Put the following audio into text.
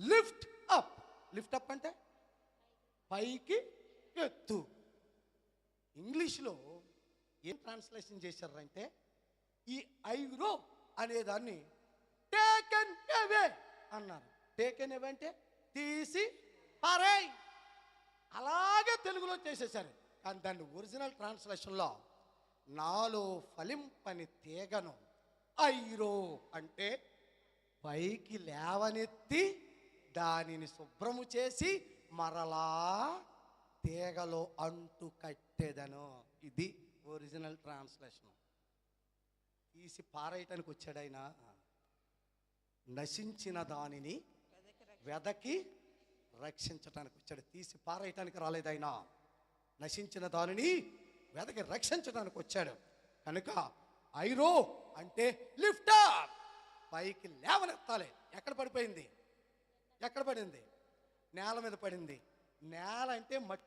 Lift up lift up అంటే పైకి ఎత్తు. ఇంగ్లీష్లో ఏం ట్రాన్స్లేషన్ చేశారంటే ఈ ఐరో అనేదాన్ని టేకెన్ అవే అన్నారు. టేకెన్ అవే అంటే తీసి పారేయ్. అలాగే తెలుగులో చేసేసారు కానీ దాన్ని ఒరిజినల్ ట్రాన్స్లేషన్లో నాలో ఫలింపని తీగను ఐరో అంటే పైకి లేవనెత్తి దానిని శుభ్రము చేసి మరలా తీగలో అంటు కట్టేదను. ఇది ఒరిజినల్ ట్రాన్స్లేషన్. తీసి పారేయటానికి వచ్చాడైనా నశించిన దానిని వెదకి రక్షించటానికి వచ్చాడు. తీసి పారేయటానికి రాలేదైనా నశించిన దానిని వెదకి రక్షించడానికి వచ్చాడు. కనుక ఐరో అంటే లిఫ్ట్ పైకి లేవనెత్తాలి. ఎక్కడ పడిపోయింది? ఎక్కడ పడింది? నేల మీద పడింది. నేల అంటే మట్టి